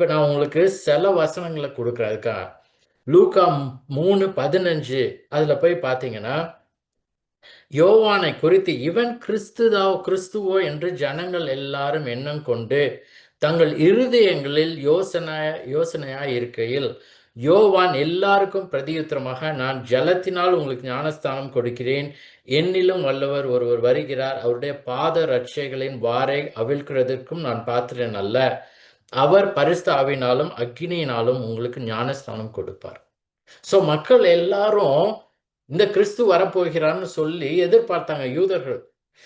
இப்ப நான் உங்களுக்கு சில வசனங்களை கொடுக்குறேன். அதுக்கா லூக்கா மூணு பதினஞ்சு அதுல போய் பார்த்தீங்கன்னா யோவானை குறித்து இவன் கிறிஸ்துதா கிறிஸ்துவோ என்று ஜனங்கள் எல்லாரும் எண்ணம் கொண்டு தங்கள் இருதயங்களில் யோசனை யோசனையா இருக்கையில் யோவான் எல்லாருக்கும் பிரதியுத்திரமாக நான் ஜலத்தினால் உங்களுக்கு ஞானஸ்தானம் கொடுக்கிறேன். என்னிலும் வல்லவர் ஒருவர் வருகிறார். அவருடைய பாத ரட்சைகளின் வாரை அவிழ்க்கிறதற்கும் நான் பாத்திரன் அல்ல. அவர் பரிஸ்தாவினாலும் அக்னியினாலும் உங்களுக்கு ஞானஸ்தானம் கொடுப்பார். ஸோ மக்கள் எல்லாரும் இந்த கிறிஸ்து வரப்போகிறான்னு சொல்லி எதிர்பார்த்தாங்க யூதர்கள்.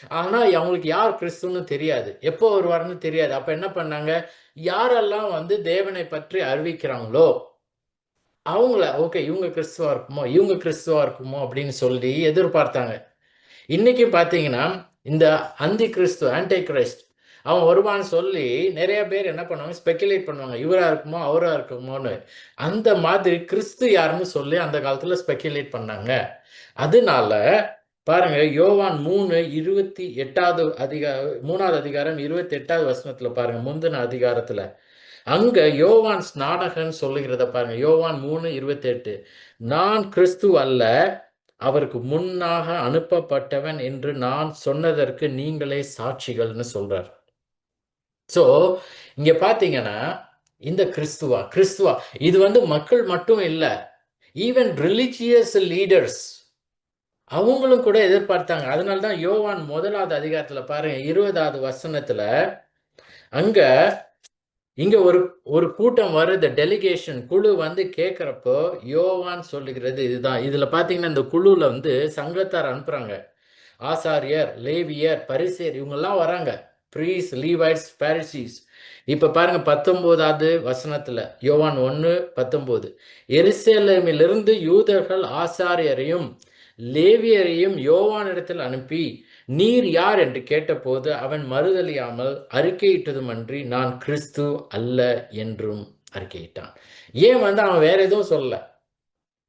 ஆனா அவங்களுக்கு யார் கிறிஸ்துன்னு தெரியாது. எப்போ வருவார்னு தெரியாது. அப்ப என்ன பண்ணாங்க? யாரெல்லாம் வந்து தேவனை பற்றி அறிவிக்கிறாங்களோ அவங்கள ஓகே இவங்க கிறிஸ்துவா இருக்குமோ? இவங்க கிறிஸ்துவா இருக்குமோ? அப்படின்னு சொல்லி எதிர்பார்த்தாங்க. இன்னைக்கு பாத்தீங்கன்னா இந்த அந்தி கிறிஸ்து ஆன்டி கிரைஸ்ட் அவன் வருவான்னு சொல்லி நிறைய பேர் என்ன பண்ணுவாங்க? ஸ்பெக்குலேட் பண்ணுவாங்க. இவராக இருக்குமோ அவராக இருக்குமோன்னு. அந்த மாதிரி கிறிஸ்து யாருன்னு சொல்லி அந்த காலத்தில் ஸ்பெக்குலேட் பண்ணாங்க. அதனால பாருங்க யோவான் மூணு இருபத்தி எட்டாவது அதிகார மூணாவது அதிகாரம் இருபத்தி எட்டாவது வசனத்துல பாருங்க முந்தின அதிகாரத்துல. அங்க யோவான் ஸ்நாடகன் சொல்லுகிறத பாருங்க யோவான் மூணு இருபத்தி எட்டு நான் கிறிஸ்து அல்ல அவருக்கு முன்னாக அனுப்பப்பட்டவன் என்று நான் சொன்னதற்கு நீங்களே சாட்சிகள்னு சொல்றார். ஸோ இங்கே பார்த்தீங்கன்னா இந்த கிறிஸ்துவா கிறிஸ்துவா இது வந்து மக்கள் மட்டும் இல்லை ஈவன் ரிலிஜியஸ் லீடர்ஸ் அவங்களும் கூட எதிர்பார்த்தாங்க. அதனால தான் யோவான் முதலாவது அதிகாரத்தில் பாருங்க இருபதாவது வசனத்துல அங்க இங்க ஒரு ஒரு கூட்டம் வருது டெலிகேஷன் குழு வந்து கேட்குறப்போ யோவான் சொல்லுகிறது இதுதான். இதுல பாத்தீங்கன்னா இந்த குழுவில் வந்து சங்கத்தார் அனுப்புறாங்க. ஆசாரியர் லேவியர் பரிசேர் இவங்கெல்லாம் வராங்க. ப்ரீஸ் லீவைட்ஸ் பாரிசீஸ் இப்போ பாருங்க பத்தொம்போதாவது வசனத்தில் யோவான் ஒன்று பத்தொம்போது எருசலேமிலிருந்து யூதர்கள் ஆசாரியரையும் லேவியரையும் யோவானிடத்தில் அனுப்பி நீர் யார்? என்று கேட்டபோது அவன் மறுதலியாமல் அறிக்கையிட்டதுமன்றி நான் கிறிஸ்து அல்ல என்றும் அறிக்கையிட்டான். ஏன் வந்து அவன் வேற எதுவும் சொல்லலை?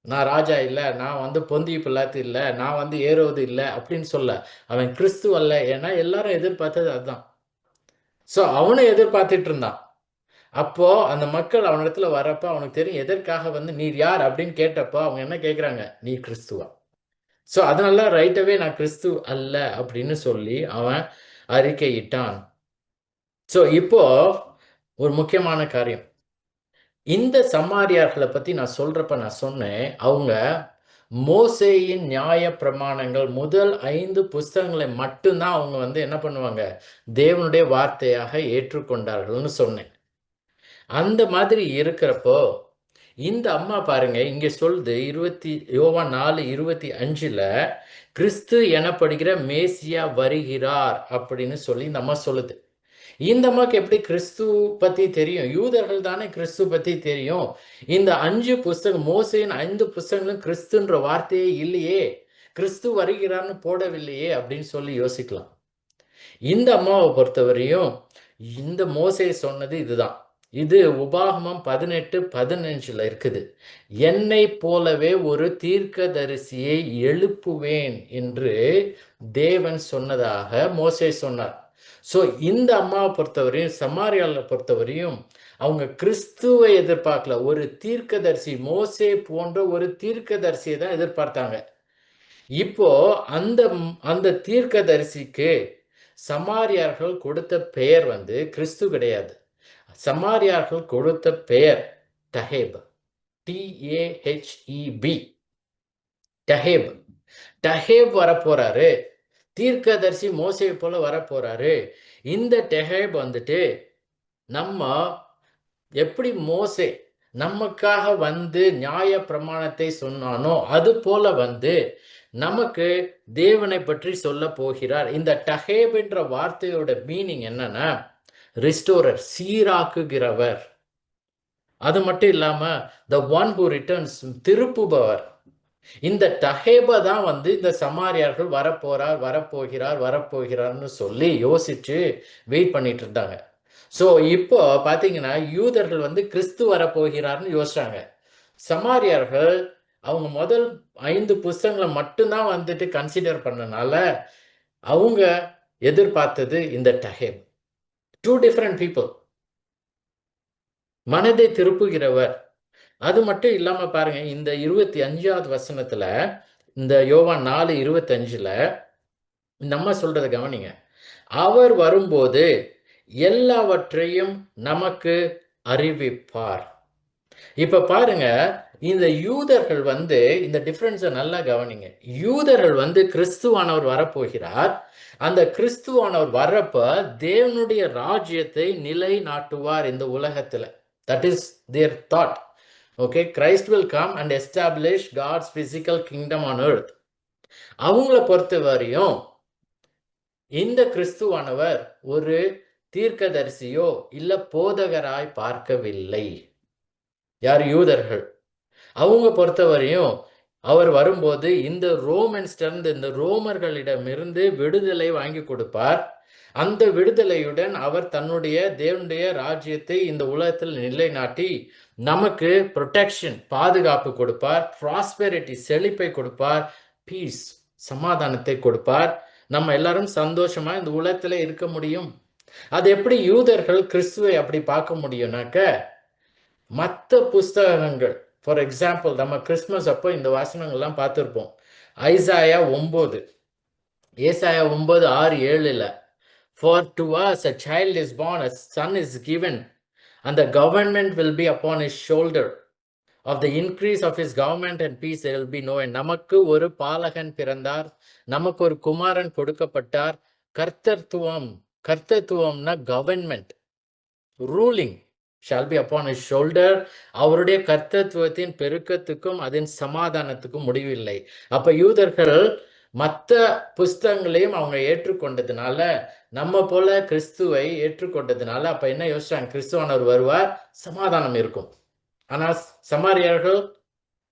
நான் ராஜா இல்லை நான் வந்து பொந்தி பிள்ளாத்து இல்லை நான் வந்து ஏறுவது இல்லை அப்படின்னு சொல்ல. அவன் கிறிஸ்து அல்ல ஏன்னா எல்லாரும் எதிர்பார்த்தது அதுதான். ஸோ அவனும் எதிர்பார்த்துட்டு இருந்தான். அப்போ அந்த மக்கள் அவனிடத்துல வரப்ப அவனுக்கு தெரியும் எதற்காக வந்து நீர் யார்? அப்படின்னு கேட்டப்போ அவங்க என்ன கேட்குறாங்க நீ கிறிஸ்துவா. ஸோ அதனால ரைட்டவே நான் கிறிஸ்து அல்ல அப்படின்னு சொல்லி அவன் அறிக்கையிட்டான் ஸோ இப்போ ஒரு முக்கியமான காரியம். இந்த சமாரியார்களை பத்தி நான் சொல்றப்ப நான் சொன்னேன். அவங்க மோசேயின் நியாய பிரமாணங்கள் முதல் ஐந்து புஸ்தகங்களை மட்டும்தான் அவங்க வந்து என்ன பண்ணுவாங்க? தேவனுடைய வார்த்தையாக ஏற்றுக்கொண்டார்கள்னு சொன்னேன். அந்த மாதிரி இருக்கிறப்போ இந்த அம்மா பாருங்க இங்கே சொல்லுது இருபத்தி யோவா நாலு இருபத்தி அஞ்சில் கிறிஸ்து எனப்படுகிற மேசியா வருகிறார் அப்படின்னு சொல்லி இந்த அம்மா சொல்லுது. இந்த அம்மாக்கு எப்படி கிறிஸ்து பத்தி தெரியும்? யூதர்கள் தானே கிறிஸ்து பத்தி தெரியும். இந்த அஞ்சு புஸ்தகம் மோசையின் ஐந்து புஸ்தகங்களும் கிறிஸ்துன்ற வார்த்தையே இல்லையே. கிறிஸ்து வருகிறான்னு போடவில்லையே அப்படின்னு சொல்லி யோசிக்கலாம். இந்த அம்மாவை பொறுத்தவரையும் இந்த மோசை சொன்னது இதுதான். இது உபாகமம் பதினெட்டு பதினஞ்சுல இருக்குது. என்னை போலவே ஒரு தீர்க்கதரிசியை எழுப்புவேன் என்று தேவன் சொன்னதாக மோசே சொன்னார். ஸோ இந்த அம்மாவை பொறுத்தவரையும் சமாரியால பொறுத்தவரையும் அவங்க கிறிஸ்துவை எதிர்பார்க்கல. ஒரு தீர்க்கதரிசி மோசே போன்ற ஒரு தீர்க்கதரிசியை தான் எதிர்பார்த்தாங்க. இப்போ அந்த அந்த தீர்க்கதரிசிக்கு சமாரியார்கள் கொடுத்த பெயர் வந்து கிறிஸ்து கிடையாது. சமாரியார்கள் கொடுத்த பெயர் டஹேப். டிஏஹெச்இபி டஹேப். டஹேப் வரப்போறாரு. தீர்க்கதரிசி மோசை போல வரப்போறாரு. இந்த டெஹேப் வந்துட்டு நம்ம எப்படி மோசே நமக்காக வந்து நியாய பிரமாணத்தை சொன்னானோ அது போல வந்து நமக்கு தேவனை பற்றி சொல்ல போகிறார். இந்த டஹேப் என்ற வார்த்தையோட மீனிங் என்னன்னா ரிஸ்டோரர் சீராக்குகிறவர். அது மட்டும் இல்லாம த ஒன் ஹூ ரிட்டர்ன்ஸ் திருப்புபவர். இந்த டஹேப தான் வந்து இந்த சமாரியார்கள் வரப்போறார் வரப்போகிறார் வரப்போகிறார்னு சொல்லி யோசிச்சு வெயிட் பண்ணிட்டு இருந்தாங்க. ஸோ இப்போ பார்த்தீங்கன்னா யூதர்கள் வந்து கிறிஸ்து வரப்போகிறார்னு யோசிச்சாங்க. சமாரியார்கள் அவங்க முதல் ஐந்து புஸ்தங்களை மட்டும்தான் வந்துட்டு கன்சிடர் பண்ணனால அவங்க எதிர்பார்த்தது இந்த டஹேப் டூ டிஃப்ரெண்ட் பீப்புள் மனதை திருப்புகிறவர். அது மட்டும் இல்லாம பாருங்க இந்த இருபத்தி அஞ்சாவது வசனத்துல இந்த யோவான் நாலு இருபத்தஞ்சில் நம்ம அம்மா சொல்றதை கவனிங்க. அவர் வரும்போது எல்லாவற்றையும் நமக்கு அறிவிப்பார். இப்ப பாருங்க இந்த யூதர்கள் வந்து இந்த டிஃப்ரென்ஸை நல்லா கவனிங்க. யூதர்கள் வந்து கிறிஸ்துவானவர் வரப்போகிறார். அந்த கிறிஸ்துவானவர் வர்றப்ப தேவனுடைய ராஜ்யத்தை நிலை நாட்டுவார் இந்த உலகத்துல. That is there that okay Christ will come and establish God's physical kingdom on earth அவங்கள பொறுத்த வரையும் இந்த கிறிஸ்துவானவர் ஒரு தீர்க்கதரிசியோ இல்ல போதகராய் பார்க்கவில்லை. யார்? யூதர்கள். அவங்க பொறுத்தவரையும் அவர் வரும்போது இந்த ரோமன்ஸ்டர்ந்து இந்த ரோமர்களிடமிருந்து விடுதலை வாங்கி கொடுப்பார். அந்த விடுதலையுடன் அவர் தன்னுடைய தேவனுடைய ராஜ்யத்தை இந்த உலகத்தில் நிலைநாட்டி நமக்கு ப்ரொடெக்ஷன் பாதுகாப்பு கொடுப்பார் ப்ராஸ்பெரிட்டி செழிப்பை கொடுப்பார் பீஸ் சமாதானத்தை கொடுப்பார். நம்ம எல்லாரும் சந்தோஷமா இந்த உலகத்துல இருக்க முடியும். அது எப்படி யூதர்கள் கிறிஸ்துவை அப்படி பார்க்க முடியும்னாக்க மற்ற புஸ்தகங்கள் ஃபார் எக்ஸாம்பிள் நம்ம கிறிஸ்மஸ் அப்போ இந்த வாசனங்கள்லாம் பார்த்துருப்போம். ஐசாயா ஒம்பது ஏசாயா ஒன்பது ஆறு ஏழுல for to us a child is born a son is given and the government will be upon his shoulder. Of the increase of his government and peace there will be no end. நமக்கு ஒரு பாலகன் பிறந்தார் நமக்கு ஒரு குமாரன் கொடுக்கப்பட்டார். கர்த்தத்துவம் கர்த்தத்துவம்னா government ruling shall be upon his shoulder அவருடைய கர்த்தத்துவத்தின் பெருக்கத்துக்கும் அதன் சமாதானத்துக்கும் முடிவில்லை. அப்ப யூதர்கள் மற்ற புஸ்தகங்களையும் அவங்க ஏற்றுக்கொண்டதுனால நம்ம போல கிறிஸ்துவை ஏற்றுக்கொண்டதுனால அப்ப என்ன யோசிச்சாங்க? கிறிஸ்துவானவர் வருவார் சமாதானம் இருக்கும். ஆனா சமாரியர்கள்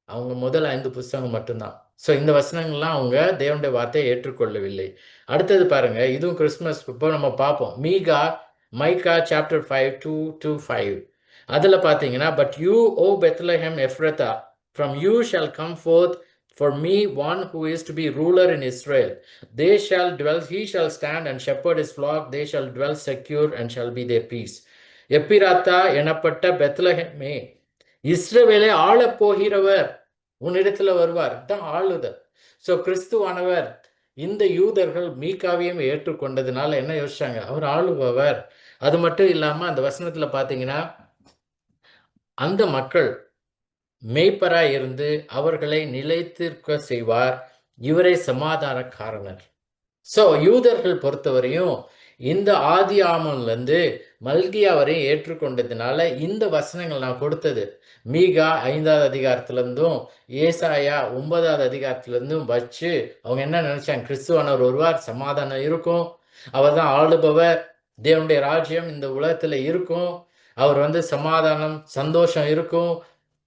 அவங்க முதல் ஐந்து புஸ்தகம் மட்டும்தான். ஸோ இந்த வசனங்கள்லாம் அவங்க தேவனுடைய வார்த்தையை ஏற்றுக்கொள்ளவில்லை. அடுத்தது பாருங்க இதுவும் கிறிஸ்மஸ் இப்போ நம்ம பார்ப்போம். மீகா Micah chapter five two two five அதில் பார்த்தீங்கன்னா but you O Bethlehem Ephrathah from you shall come forth for me one who is to be ruler in Israel they shall dwell he shall stand and shepherd his flock they shall dwell secure and shall be their peace எப்பிராத்தா எனப்பட்ட பெத்லஹெமே இஸ்ரவேலை ஆளப் போகிறவர் உன்னிடத்துல வருவார். தான் ஆளுதல். So கிறிஸ்துவானவர் இந்த யூதர்கள் மீகாவையும் ஏற்றுக்கொண்டதுனால என்ன யோசிச்சாங்க? அவர் ஆளுபவர். அது மட்டும் இல்லாமல் அந்த வசனத்தில் பாத்தீங்கன்னா அந்த மக்கள் மெய்ப்பராய் இருந்து அவர்களை நிலைத்திருக்க செய்வார். இவரே சமாதானக்காரனர். ஸோ யூதர்கள் பொறுத்தவரையும் இந்த ஆதி ஆமன்லேருந்து மல்கியா வரையும் ஏற்றுக்கொண்டதுனால இந்த வசனங்கள் நான் கொடுத்தது. மீகா ஐந்தாவது அதிகாரத்துலேருந்தும் ஏசாயா ஒன்பதாவது அதிகாரத்துலேருந்தும் வச்சு அவங்க என்ன நினைச்சாங்க? கிறிஸ்துவானவர் ஒருவார் சமாதானம் இருக்கும். அவர் தான் ஆளுபவர். தேவனுடைய ராஜ்யம் இந்த உலகத்தில் இருக்கும். அவர் வந்து சமாதானம் சந்தோஷம் இருக்கும்.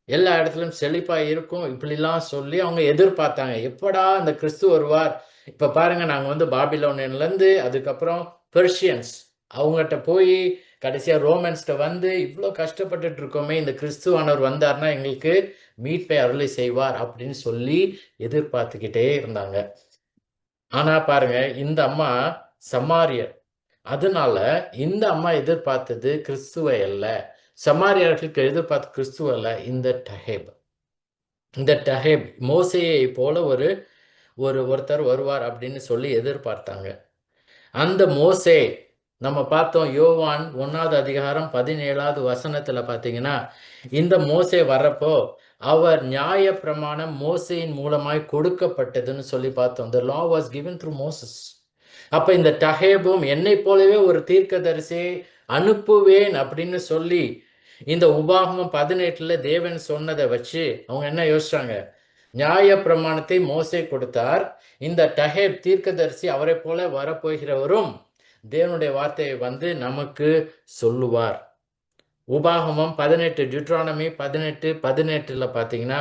எல்லா இடத்துலையும் செழிப்பாக இருக்கும். இப்படிலாம் சொல்லி அவங்க எதிர்பார்த்தாங்க. எப்படா இந்த கிறிஸ்து வருவார்? இப்போ பாருங்கள் நாங்கள் வந்து பாபிலோனியன்லேருந்து அதுக்கப்புறம் பெர்ஷியன்ஸ். அவங்ககிட்ட போய் கடைசியாக ரோமன்ஸ்கிட்ட வந்து இவ்வளோ கஷ்டப்பட்டுட்டு இருக்கோமே இந்த கிறிஸ்துவானவர் வந்தார்னா எங்களுக்கு மீட்பை அருளை செய்வார் அப்படின்னு சொல்லி எதிர்பார்த்துக்கிட்டே இருந்தாங்க. ஆனால் பாருங்க இந்த அம்மா சமாரியர். அதனால இந்த அம்மா எதிர்பார்த்தது கிறிஸ்துவை அல்ல. சமாரியார்களுக்கு எதிர்பார்த்த கிறிஸ்துவ அல்ல இந்த டஹேப். இந்த டஹேப் மோசையை போல ஒரு ஒரு ஒருத்தர் வருவார் அப்படின்னு சொல்லி எதிர்பார்த்தாங்க. அந்த மோசே நம்ம பார்த்தோம் யோவான் ஒன்றாவது அதிகாரம் பதினேழாவது வசனத்தில் பார்த்தீங்கன்னா இந்த மோசே வர்றப்போ அவர் நியாய பிரமாணம் மோசையின் மூலமாய் கொடுக்கப்பட்டதுன்னு சொல்லி பார்த்தோம். The law was given through Moses அப்போ இந்த டஹேபும் என்னை போலவே ஒரு தீர்க்கதரிசியை அனுப்புவேன் அப்படின்னு சொல்லி இந்த உபாகமம் பதினெட்டுல தேவன் சொன்னதை வச்சு அவங்க என்ன யோசிச்சாங்க? நியாய பிரமாணத்தை மோசை கொடுத்தார். இந்த டஹேப் தீர்க்கதரிசி அவரை போல வரப்போகிறவரும் தேவனுடைய வார்த்தையை வந்து நமக்கு சொல்லுவார். உபாகமம் பதினெட்டு டியூட்ரானமி பதினெட்டு பதினெட்டுல பார்த்தீங்கன்னா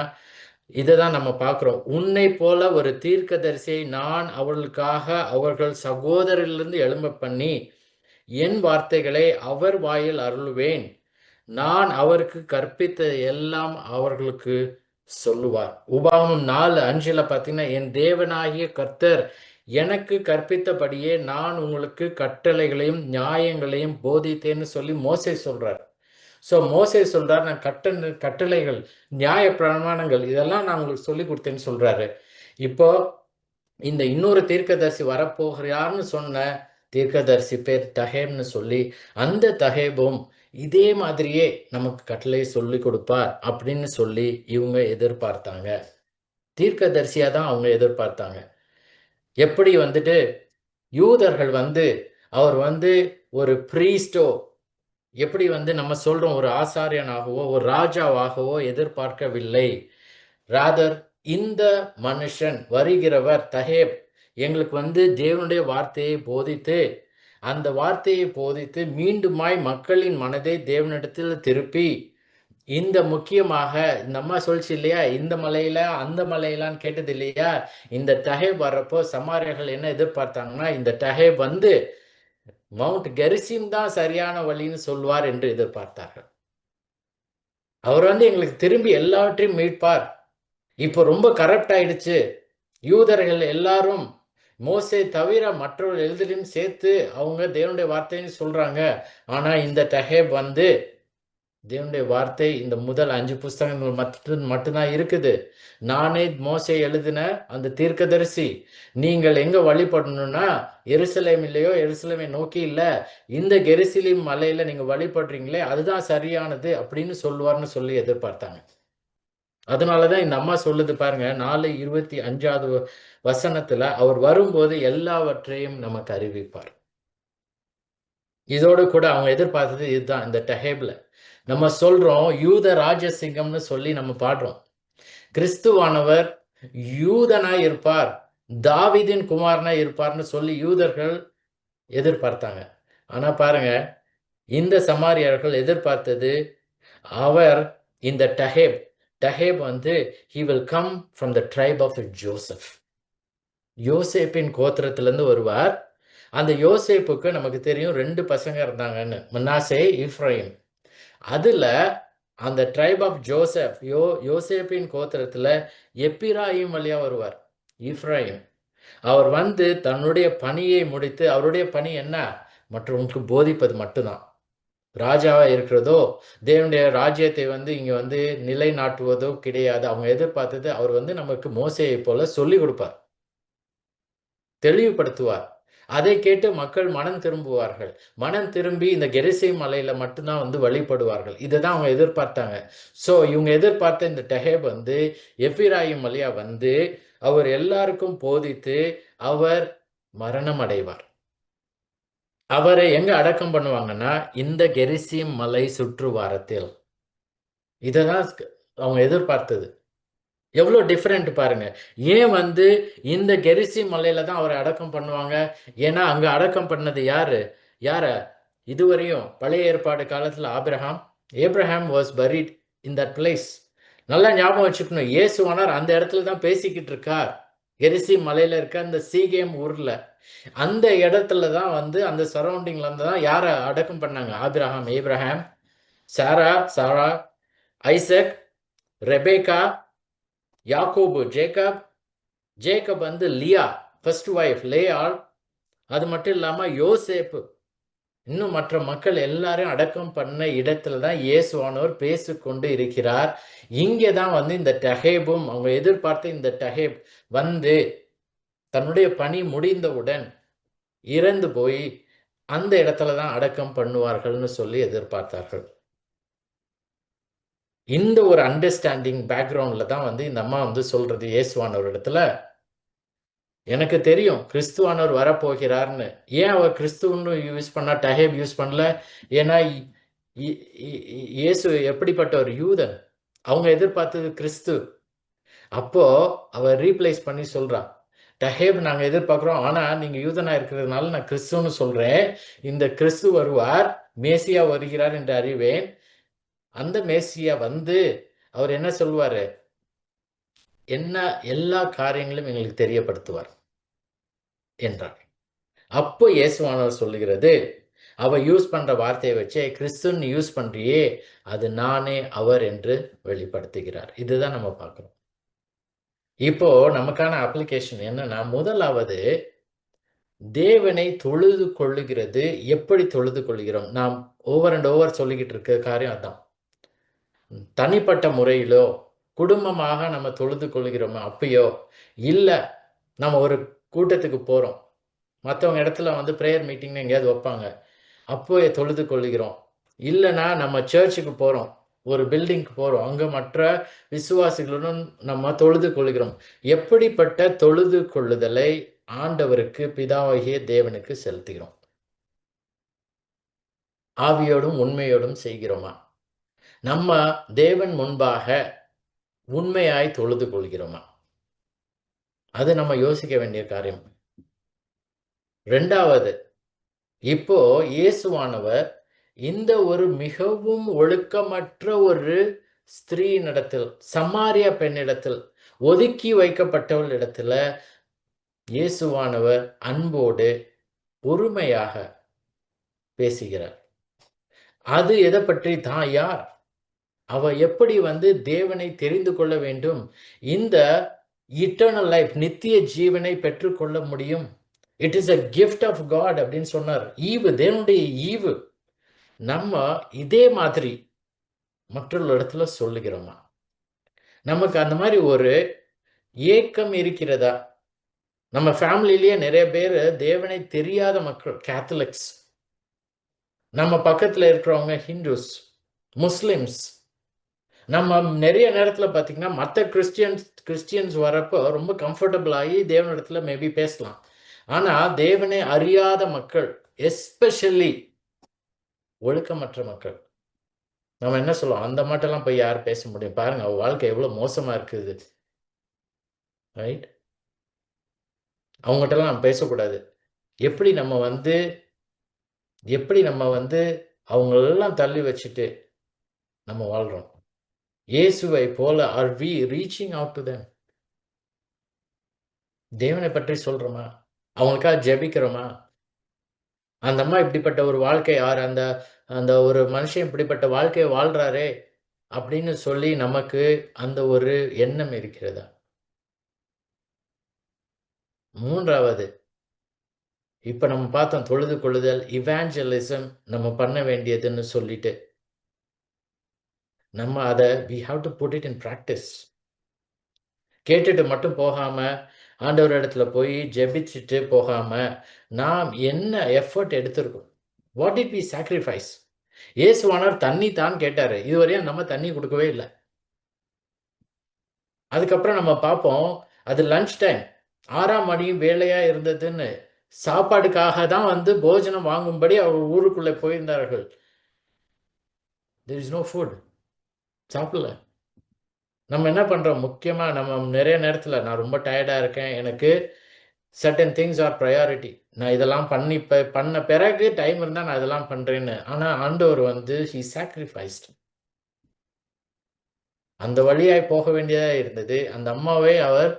இதை தான் நம்ம பார்க்குறோம் உன்னை போல ஒரு தீர்க்கதரிசியை நான் அவர்களுக்காக அவர்கள் சகோதரிலிருந்து எழும்ப பண்ணி என் வார்த்தைகளை அவர் வாயில் அருள்வேன். நான் அவருக்கு கற்பித்த எல்லாம் அவர்களுக்கு சொல்லுவார். உபாகமம் நாலு அஞ்சுல பார்த்தீங்கன்னா என் தேவனாகிய கர்த்தர் எனக்கு கற்பித்தபடியே நான் உங்களுக்கு கட்டளைகளையும் நியாயங்களையும் போதித்தேன்னு சொல்லி மோசை சொல்றார். ஸோ மோசை சொல்றார் நான் கட்ட கட்டளைகள் நியாய பிரமாணங்கள் இதெல்லாம் நான் உங்களுக்கு சொல்லி கொடுத்தேன்னு சொல்றாரு. இப்போ இந்த இன்னொரு தீர்க்கதரிசி வரப்போகிறார்னு சொன்ன தீர்க்கதரிசி பேர் தஹேம்னு சொல்லி அந்த தகேபும் இதே மாதிரியே நமக்கு கட்டளை சொல்லி கொடுப்பார் அப்படின்னு சொல்லி இவங்க எதிர்பார்த்தாங்க. தீர்க்கதரிசியாக தான் அவங்க எதிர்பார்த்தாங்க. எப்படி வந்துட்டு யூதர்கள் வந்து அவர் வந்து ஒரு ப்ரீஸ்டோ எப்படி வந்து நம்ம சொல்கிறோம் ஒரு ஆசாரியனாகவோ ஒரு ராஜாவாகவோ எதிர்பார்க்கவில்லை. ராதர் இந்த மனுஷன் வருகிறவர் தஹேப் எங்களுக்கு வந்து தேவனுடைய வார்த்தையை போதித்து அந்த வார்த்தையை போதித்து மீண்டுமாய் மக்களின் மனதை தேவனிடத்தில் திருப்பி இந்த முக்கியமாக இந்த அம்மா சொல்லிச்சு இல்லையா? இந்த மலையில அந்த மலையிலான்னு கேட்டது இல்லையா? இந்த தகை வர்றப்போ சமாரியர்கள் என்ன எதிர்பார்த்தாங்கன்னா இந்த தகை வந்து மவுண்ட் கெரிசிம் தான் சரியான வழின்னு சொல்வார் என்று எதிர்பார்த்தார்கள். அவர் வந்து எங்களுக்கு திரும்பி எல்லாவற்றையும் மீட்பார். இப்போ ரொம்ப கரப்ட் ஆயிடுச்சு. யூதர்கள் எல்லாரும் மோசை தவிர மற்றொரு எழுதிலையும் சேர்த்து அவங்க தேவனுடைய வார்த்தைன்னு சொல்கிறாங்க ஆனால் இந்த டஹேப் வந்து தேவனுடைய வார்த்தை இந்த முதல் அஞ்சு புஸ்தகங்கள் மட்டும் மட்டும்தான் இருக்குது. நானே மோசை எழுதின அந்த தீர்க்கதரிசி நீங்கள் எங்க வழிபடணும்னா எருசலேம் இல்லையோ எருசலேமை நோக்கி இல்லை இந்த கெரிசிலிம் மலையில நீங்க வழிபடுறீங்களே அதுதான் சரியானது அப்படின்னு சொல்லுவார்னு சொல்லி எதிர்பார்த்தாங்க. அதனாலதான் இந்த அம்மா சொல்லுது பாருங்க நாலு இருபத்தி அஞ்சாவது வசனத்துல அவர் வரும்போது எல்லாவற்றையும் நமக்கு அறிவிப்பார். இதோடு கூட அவங்க எதிர்பார்த்தது இதுதான் இந்த டஹேப்ல. நம்ம சொல்றோம் யூத ராஜசிங்கம்னு சொல்லி நம்ம பாடுறோம். கிறிஸ்துவானவர் யூதனாய் இருப்பார் தாவிதின் குமாரனா இருப்பார்னு சொல்லி யூதர்கள் எதிர்பார்த்தாங்க. ஆனா பாருங்க இந்த சமாரியர்கள் எதிர்பார்த்தது அவர் இந்த டஹேப் தஹேப் வந்து he will come from the tribe of Joseph யோசேப்பின் கோத்திரத்திலேருந்து வருவார். அந்த யோசேப்புக்கு நமக்கு தெரியும் ரெண்டு பசங்க இருந்தாங்கன்னு. மன்னாசே இஃப்ரைம் அதில் அந்த ட்ரைப் ஆஃப் ஜோசப் யோ யோசேப்பின் கோத்திரத்தில் எப்பிராயிம் வழியாக வருவார். இஃப்ராயிம் அவர் வந்து தன்னுடைய பணியை முடித்து அவருடைய பணி என்ன? மற்றவங்களுக்கு போதிப்பது மட்டும்தான். ராஜாவாக இருக்கிறதோ தேவனுடைய ராஜ்யத்தை வந்து இங்கே வந்து நிலைநாட்டுவதோ கிடையாது. அவங்க எதிர்பார்த்தது அவர் வந்து நமக்கு மோசையை போல சொல்லி கொடுப்பார். தெளிவுபடுத்துவார். அதை கேட்டு மக்கள் மனம் திரும்புவார்கள். மனம் திரும்பி இந்த கெரிசை மலையில மட்டும்தான் வந்து வழிபடுவார்கள். இதை தான் அவங்க எதிர்பார்த்தாங்க. ஸோ இவங்க எதிர்பார்த்த இந்த டெஹேப் வந்து எஃபிராயிம் மலையா வந்து அவர் எல்லாருக்கும் போதித்து அவர் மரணம் அடைவார் அவரை எங்க அடக்கம் பண்ணுவாங்கன்னா இந்த கெரிசியம் மலை சுற்றுவாரத்தில் இததான் அவங்க எதிர்பார்த்தது. எவ்வளோ டிஃப்ரெண்ட் பாருங்க. ஏன் வந்து இந்த கெரிசி மலையில தான் அவரை அடக்கம் பண்ணுவாங்க? ஏன்னா அங்க அடக்கம் பண்ணது யாரு? யார? இதுவரையும் பழைய ஏற்பாடு காலத்தில் Abraham Abraham was buried in that place நல்லா ஞாபகம் வச்சுக்கணும். இயேசுவானார் அந்த இடத்துல தான் பேசிக்கிட்டு இருக்கார். கெரிசி மலையில இருக்க அந்த சீகேம் ஊர்ல. அந்த இடத்துல தான் வந்து அந்த சரௌண்டிங்ல இருந்து தான் யாரை அடக்கம் பண்ணாங்க? Abraham Abraham Sarah Sarah Isaac Rebecca யாக்கோபு ஜேக்கப். ஜேக்கப் வந்து லியா ஃபர்ஸ்ட் ஒய்ஃப் லேயாள். அது மட்டும் இல்லாமல் யோசேப்பு. இன்னும் மற்ற மக்கள் எல்லாரையும் அடக்கம் பண்ண இடத்துல தான் இயேசுவானோர் பேசிக்கொண்டு இருக்கிறார். இங்கே தான் வந்து இந்த டஹேபும் அவங்க எதிர்பார்த்த இந்த டஹேப் வந்து தன்னுடைய பணி முடிந்தவுடன் இறந்து போய் அந்த இடத்துல தான் அடக்கம் பண்ணுவார்கள்னு சொல்லி எதிர்பார்த்தார்கள். இந்த ஒரு அண்டர்ஸ்டாண்டிங் பேக்ரவுண்டில் தான் வந்து இந்த அம்மா வந்து சொல்றது இயேசுவானவர் இடத்துல. எனக்கு தெரியும் கிறிஸ்துவானவர் வரப்போகிறார்னு. ஏன் அவர் கிறிஸ்துவன்னு யூஸ் பண்ணா டஹேப் யூஸ் பண்ணல? ஏன்னா இயேசு எப்படிப்பட்ட ஒரு யூதன். அவங்க எதிர்பார்த்தது கிறிஸ்து. அப்போ அவர் ரீப்ளேஸ் பண்ணி சொல்றான் தஹேப் நாங்கள் எதிர்பார்க்குறோம். ஆனால் நீங்கள் யூதனா இருக்கிறதுனால நான் கிறிஸ்துவன்னு சொல்கிறேன் இந்த கிறிஸ்து வருவார் மேசியா வருகிறார் என்று அறிவேன். அந்த மேசியா வந்து அவர் என்ன சொல்வார்? என்ன எல்லா காரியங்களும் எங்களுக்கு தெரியப்படுத்துவார் என்றார். அப்போ இயேசுவானவர் சொல்லுகிறது அவ யூஸ் பண்ற வார்த்தையை வச்சே கிறிஸ்துன்னு யூஸ் பண்றியே அது நானே அவர் என்று வெளிப்படுத்துகிறார். இதுதான் நம்ம பார்க்குறோம். இப்போ நமக்கான அப்ளிகேஷன் என்னன்னா முதலாவது தேவனை தொழுது கொள்ளுகிறது. எப்படி தொழுது கொள்கிறோம் நாம் ஓவர் அண்ட் ஓவர் சொல்லிக்கிட்டு இருக்க காரியம் அதான். தனிப்பட்ட முறையிலோ குடும்பமாக நம்ம தொழுது கொள்கிறோமோ அப்பயோ இல்லை நம்ம ஒரு கூட்டத்துக்கு போகிறோம் மற்றவங்க இடத்துல வந்து ப்ரேயர் மீட்டிங்னு எங்கேயாவது வைப்பாங்க. அப்போ தொழுது கொள்கிறோம் இல்லைன்னா நம்ம சர்ச்சுக்கு போகிறோம் ஒரு பில்டிங்க்கு போகிறோம் அங்கே மற்ற விசுவாசிகளுடன் நம்ம தொழுது கொள்கிறோம். எப்படிப்பட்ட தொழுது கொள்ளுதலை ஆண்டவருக்கு பிதாவாகிய தேவனுக்கு செலுத்துகிறோம்? ஆவியோடும் உண்மையோடும் செய்கிறோமா? நம்ம தேவன் முன்பாக உண்மையாய் தொழுது கொள்கிறோமா? அது நம்ம யோசிக்க வேண்டிய காரியம். ரெண்டாவது இப்போ இயேசுவானவர் இந்த ஒரு மிகவும் ஒழுக்கமற்ற ஒரு ஸ்திரீனிடத்தில் சமாரியா பெண்ணிடத்தில் ஒதுக்கி வைக்கப்பட்டவள் இடத்துல இயேசுவானவர் அன்போடு பொறுமையாக பேசுகிறார். அது எதை பற்றி? தான் யார்? அவ எப்படி வந்து தேவனை தெரிந்து கொள்ள வேண்டும்? இந்த இட்டர்னல் லைஃப் நித்திய ஜீவனை பெற்றுக்கொள்ள முடியும்? It is a gift of God அப்படின்னு சொன்னார். ஈவு தேவனுடைய ஈவு. நம்ம இதே மாதிரி மற்றொரு இடத்துல சொல்லுகிறோமா? நமக்கு அந்த மாதிரி ஒரு ஏக்கம் இருக்கிறதா? நம்ம ஃபேமிலியிலேயே நிறைய பேர் தேவனை தெரியாத மக்கள் கேத்தலிக்ஸ் நம்ம பக்கத்தில் இருக்கிறவங்க ஹிந்துஸ் முஸ்லிம்ஸ் நம்ம நிறைய நேரத்தில் பார்த்தீங்கன்னா மற்ற கிறிஸ்டியன்ஸ் கிறிஸ்டியன்ஸ் வரப்போ ரொம்ப கம்ஃபர்டபுள் ஆகி தேவனிடத்துல மேபி பேசலாம். ஆனால் தேவனை அறியாத மக்கள் எஸ்பெஷலி ஒழுக்கமற்ற மக்கள். நம்ம என்ன சொல்லுவோம்? அந்த மாட்டெல்லாம் போய் யார் பேச முடியும்? பாருங்க அவ வாழ்க்கை எவ்வளோ மோசமாக இருக்குது. ரைட் அவங்ககிட்டலாம் நம்ம பேசக்கூடாது. எப்படி நம்ம வந்து எப்படி நம்ம வந்து அவங்களெல்லாம் தள்ளி வச்சுட்டு நம்ம வாழ்கிறோம் இயேசுவை போல are we reaching out to them தேவனை பற்றி சொல்கிறோமா அவங்களுக்காக ஜபிக்கிறோமா? அந்த அம்மா இப்படிப்பட்ட ஒரு வாழ்க்கை யார் அந்த அந்த ஒரு மனுஷன் இப்படிப்பட்ட வாழ்க்கையை வாழ்கிறாரே அப்படின்னு சொல்லி நமக்கு அந்த ஒரு எண்ணம் இருக்கிறதா? மூன்றாவது இப்போ நம்ம பார்த்தோம் தொழுது கொள்ளுதல் இவாஞ்சலிசம் நம்ம பண்ண வேண்டியதுன்னு சொல்லிட்டு. நம்ம அதை we have to put it in practice கேட்டுட்டு மட்டும் போகாமல் ஆண்டவர் இடத்துல போய் ஜெபிச்சுட்டு போகாமல் நாம் என்ன எஃபர்ட் எடுத்திருக்கோம்? வாட் இட் பி சாக்ரிஃபைஸ் இயேசுவானார் தண்ணி தான் கேட்டாரு. இதுவரையும் நம்ம தண்ணி கொடுக்கவே இல்லை. அதுக்கப்புறம் நம்ம பார்ப்போம். அது லஞ்ச் டைம் ஆறாம் மணியும் வேலையா இருந்ததுன்னு. சாப்பாடுக்காக தான் வந்து போஜனம் வாங்கும்படி அவர் ஊருக்குள்ளே போயிருந்தார்கள். தெர் இஸ் நோ ஃபுட் சாப்பிடல. நம்ம என்ன பண்ணுறோம் முக்கியமாக நம்ம நிறைய நேரத்தில் நான் ரொம்ப டயர்டாக இருக்கேன். எனக்கு சர்டன் திங்ஸ் ஆர் ப்ரையாரிட்டி நான் இதெல்லாம் பண்ணி இப்போ பண்ண பிறகு டைம் இருந்தால் நான் இதெல்லாம் பண்ணுறேன்னு ஆனால் ஆண்டவர் வந்து ஹி சாக்ரிஃபைஸ்ட் அந்த வழியாய் போக வேண்டியதாக இருந்தது. அந்த அம்மாவை அவர்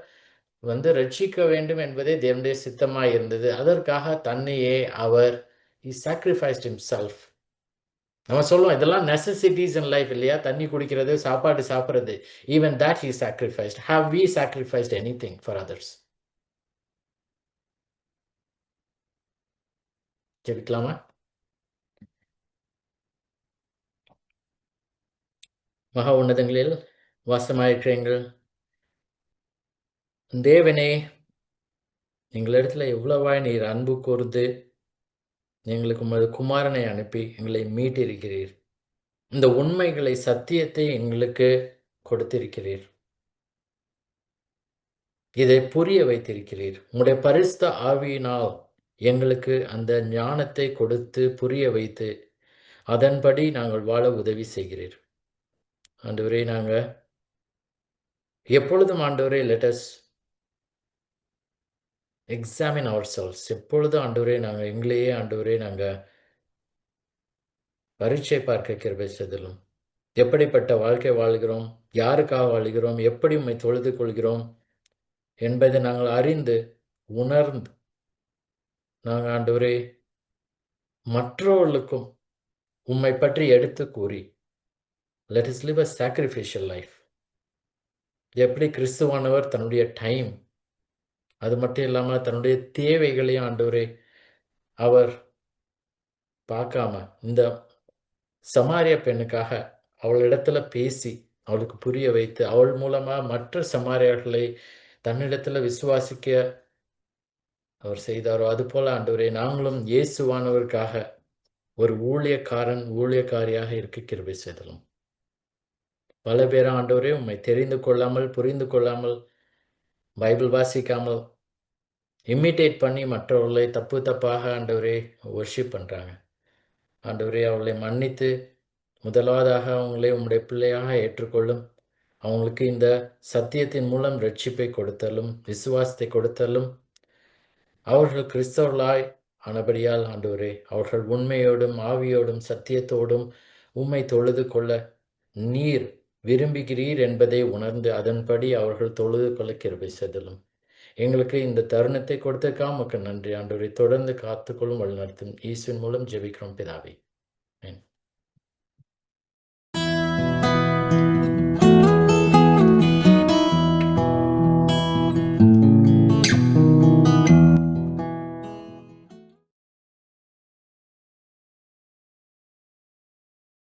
வந்து ரட்சிக்க வேண்டும் என்பதே தேவனுடைய சித்தமாக இருந்தது. அதற்காக தன்னையே அவர் ஹி சாக்ரிஃபைஸ்ட் இம் செல்ஃப் நம்ம சொல்லுவோம் இதெல்லாம் நெசசிட்டிஸ் இன் லைஃப் இல்லையா? தண்ணி குடிக்கிறது சாப்பாடு சாப்பிட்றது. Even that he sacrificed have we sacrificed any thing for others ஜெபிக்கலாமா மகா உன்னதங்களில் வாசமாயிருக்கிற எங்கள் தேவனே எங்களிடத்துல எவ்வளவாய் நீர் அன்பு கூர்ந்து எங்களுக்கு உமது குமாரனை அனுப்பி எங்களை மீட்டிருக்கிறீர். இந்த உண்மைகளை சத்தியத்தை எங்களுக்கு கொடுத்திருக்கிறீர். இதை புரிய வைத்திருக்கிறீர். உங்களுடைய பரிசுத்த ஆவியினால் எங்களுக்கு அந்த ஞானத்தை கொடுத்து புரிய வைத்து அதன்படி நாங்கள் வாழ உதவி செய்கிறீர். ஆண்டவரே நாங்கள் எப்பொழுதும் ஆண்டவரே லெட்டஸ் எக்ஸாமின் அவர் செல்ஸ் எப்பொழுதும் ஆண்டவரே நாங்கள் எங்களையே ஆண்டவரே நாங்கள் பரீட்சை பார்க்க கிருபை எப்படிப்பட்ட வாழ்க்கை வாழ்கிறோம்? யாருக்காக வாழ்கிறோம்? எப்படி உண்மை தொழுது கொள்கிறோம்? என்பதை நாங்கள் அறிந்து உணர்ந்து நாங்கள் ஆண்டவரே மற்றவர்களுக்கும் உம்மை பற்றி எடுத்து கூறி let us live a sacrificial life எப்படி கிறிஸ்துவானவர் தன்னுடைய டைம் அது மட்டும் இல்லாமல் தன்னுடைய தேவைகளையும் ஆண்டவரே அவர் பார்க்காம இந்த சமாரிய பெண்ணுக்காக அவளிடத்துல பேசி அவளுக்கு புரிய வைத்து அவள் மூலமாக மற்ற சமாரியர்களை தன்னிடத்தில் விசுவாசிக்க அவர் செய்தாரோ? அதுபோல ஆண்டவரே நாங்களும் இயேசுவானவருக்காக ஒரு ஊழியக்காரன் ஊழியக்காரியாக இருக்க கிருபை செய்தலும். பல பேர் ஆண்டவரே உம்மை தெரிந்து கொள்ளாமல் புரிந்து கொள்ளாமல் பைபிள் வாசிக்காமல் இமிட்டேட் பண்ணி மற்றவர்களை தப்பு தப்பாக ஆண்டவரே ஒர்ஷிப் பண்ணுறாங்க ஆண்டவரே அவர்களை மன்னித்து முதலாவதாக அவங்களே உம்முடைய பிள்ளையாக ஏற்றுக்கொள்ளும். அவங்களுக்கு இந்த சத்தியத்தின் மூலம் ரட்சிப்பை கொடுத்தலும் விசுவாசத்தை கொடுத்தலும் அவர்கள் கிறிஸ்தவர்களாய் ஆனபடியால் ஆண்டவரே அவர்கள் உண்மையோடும் ஆவியோடும் சத்தியத்தோடும் உம்மை தொழுது கொள்ள நீர் விரும்புகிறீர் என்பதை உணர்ந்து அதன்படி அவர்கள் தொழுது கொள்ள கிருபை செய்தலும். எங்களுக்கு இந்த தருணத்தை கொடுத்ததுக்காக உமக்கு நன்றி. ஆண்டவரை தொடர்ந்து காத்துக்கொள்ளும் வழிநடத்தும். ஈஸ்வின் மூலம் ஜெபிக்கிறோம் பிதாவை.